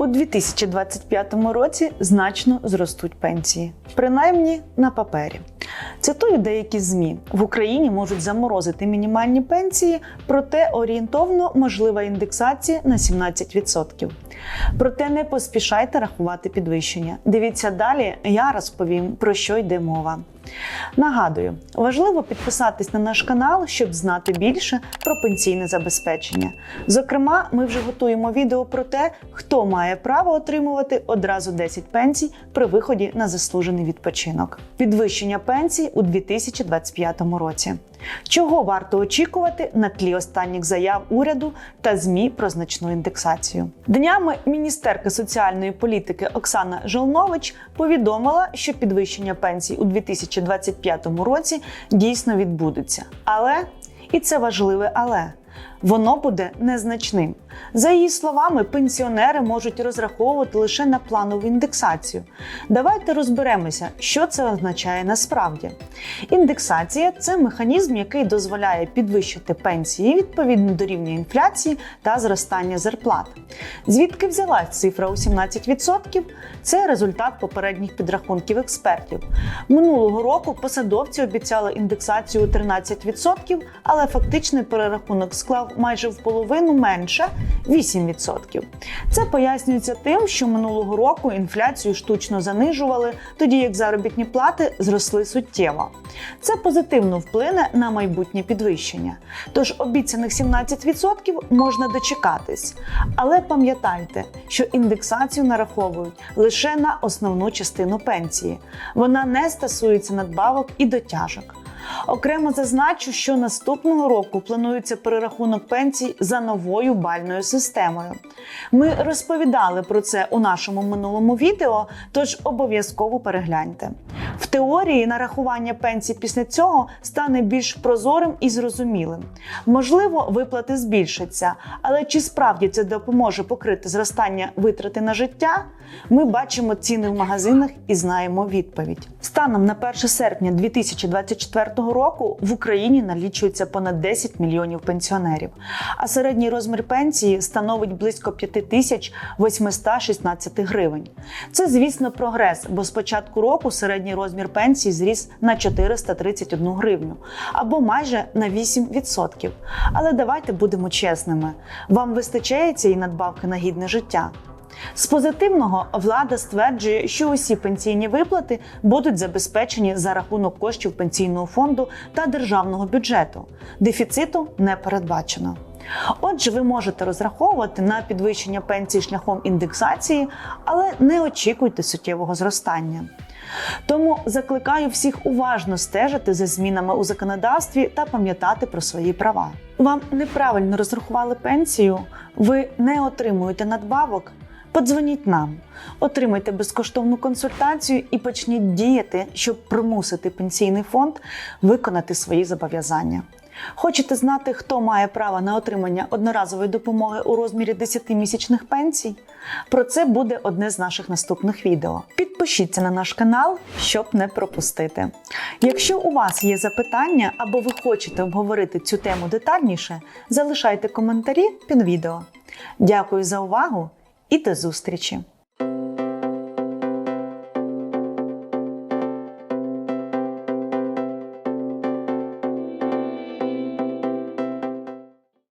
У 2025 році значно зростуть пенсії, принаймні на папері. Цитую деякі ЗМІ: в Україні можуть заморозити мінімальні пенсії, проте орієнтовно можлива індексація на 17%. Проте не поспішайте рахувати підвищення. Дивіться далі, я розповім про що йде мова. Нагадую, важливо підписатись на наш канал, щоб знати більше про пенсійне забезпечення. Зокрема, ми вже готуємо відео про те, хто має право отримувати одразу 10 пенсій при виході на заслужений відпочинок. Підвищення пенсій у 2025 році. Чого варто очікувати на тлі останніх заяв уряду та ЗМІ про значну індексацію? Днями міністерка соціальної політики Оксана Жолнович повідомила, що підвищення пенсій у 2025 році дійсно відбудеться. Але і це важливе але. Воно буде незначним. За її словами, пенсіонери можуть розраховувати лише на планову індексацію. Давайте розберемося, що це означає насправді. Індексація це механізм, який дозволяє підвищити пенсії відповідно до рівня інфляції та зростання зарплат. Звідки взялась цифра у 17%? Це результат попередніх підрахунків експертів. Минулого року посадовці обіцяли індексацію у 13%, але фактичний перерахунок склав майже в половину менше 8%. Це пояснюється тим, що минулого року інфляцію штучно занижували, тоді як заробітні плати зросли суттєво. Це позитивно вплине на майбутнє підвищення. Тож обіцяних 17% можна дочекатись. Але пам'ятайте, що індексацію нараховують лише на основну частину пенсії. Вона не стосується надбавок і дотяжок. Окремо зазначу, що наступного року планується перерахунок пенсій за новою бальною системою. Ми розповідали про це у нашому минулому відео, тож обов'язково перегляньте. В теорії нарахування пенсій після цього стане більш прозорим і зрозумілим. Можливо, виплати збільшаться, але чи справді це допоможе покрити зростання витрати на життя? Ми бачимо ціни в магазинах і знаємо відповідь. Станом на 1 серпня 2024 року в Україні налічується понад 10 мільйонів пенсіонерів, а середній розмір пенсії становить близько 5816 гривень. Це, звісно, прогрес, бо з початку року середній розмір пенсії зріс на 431 гривню або майже на 8%. Але давайте будемо чесними: вам вистачає цієї надбавки на гідне життя. З позитивного влада стверджує, що усі пенсійні виплати будуть забезпечені за рахунок коштів пенсійного фонду та державного бюджету. Дефіциту не передбачено. Отже, ви можете розраховувати на підвищення пенсій шляхом індексації, але не очікуйте суттєвого зростання. Тому закликаю всіх уважно стежити за змінами у законодавстві та пам'ятати про свої права. Вам неправильно розрахували пенсію, ви не отримуєте надбавок. Подзвоніть нам, отримайте безкоштовну консультацію і почніть діяти, щоб примусити пенсійний фонд виконати свої зобов'язання. Хочете знати, хто має право на отримання одноразової допомоги у розмірі 10-місячних пенсій? Про це буде одне з наших наступних відео. Підпишіться на наш канал, щоб не пропустити. Якщо у вас є запитання або ви хочете обговорити цю тему детальніше, залишайте коментарі під відео. Дякую за увагу і до зустрічі!